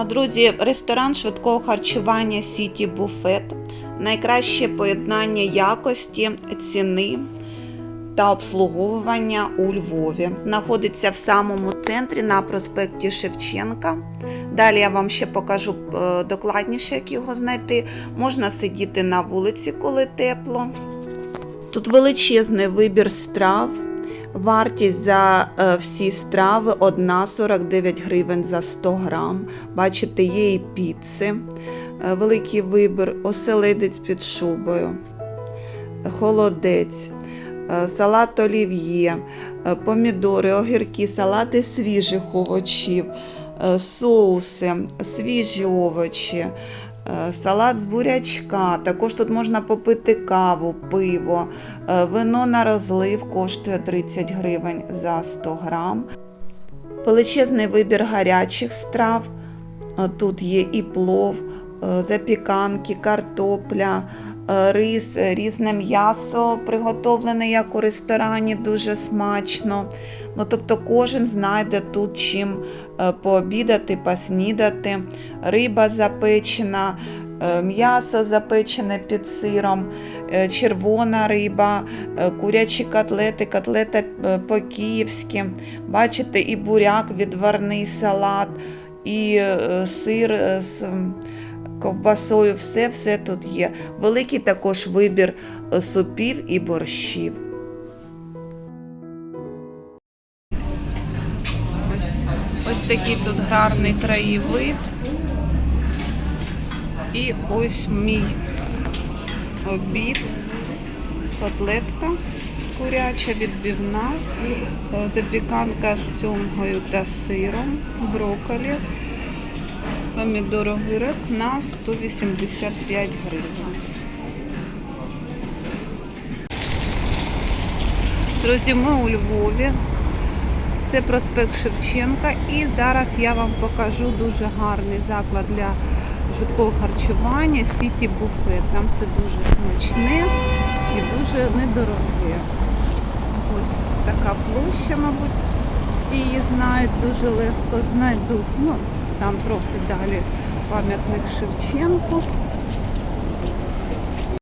Друзі, ресторан швидкого харчування Сіті Буфет. Найкраще поєднання якості, ціни та обслуговування у Львові. Знаходиться в самому центрі на проспекті Шевченка. Далі я вам ще покажу е, докладніше, як його знайти. Можна сидіти на вулиці, коли тепло. Тут величезний вибір страв. Вартість за е, всі страви 1,49 гривень за 100 грам. Бачите, є і піци, е, великий вибір, оселедець під шубою, холодець, е, салат олів'є, помідори, огірки, салати свіжих овочів, соуси, свіжі овочі. Е, Салат з бурячка, також тут можна попити каву, пиво, Е, вино на розлив коштує 30 гривень за 100 грам. Величезний вибір гарячих страв. Е, Тут є і плов, запіканки, картопля, рис, різне м'ясо, приготовлене як у ресторані, дуже смачно. Ну, тобто кожен знайде тут чим е, пообідати, поснідати. Риба запечена, е, м'ясо запечене під сиром, е, червона риба, курячі котлети, котлета по-київськи. Бачите, і буряк, відварний салат, і сир з ковбасою. Все, все тут є. Великий також вибір супів і борщів. Ось такий тут гарний краєвид. І ось мій обід. Котлетка куряча, відбивна, запіканка з сьомгою та сиром, брокколі, помідор огірок на 185 гривень. Друзі, ми у Львові. Це проспект Шевченка. І зараз я вам покажу дуже гарний заклад для швидкого харчування Сіті Буфет. Там все дуже смачне і дуже недороге. Ось така площа, мабуть, всі її знають, дуже легко знайдуть. Ну, там трохи далі пам'ятник Шевченку.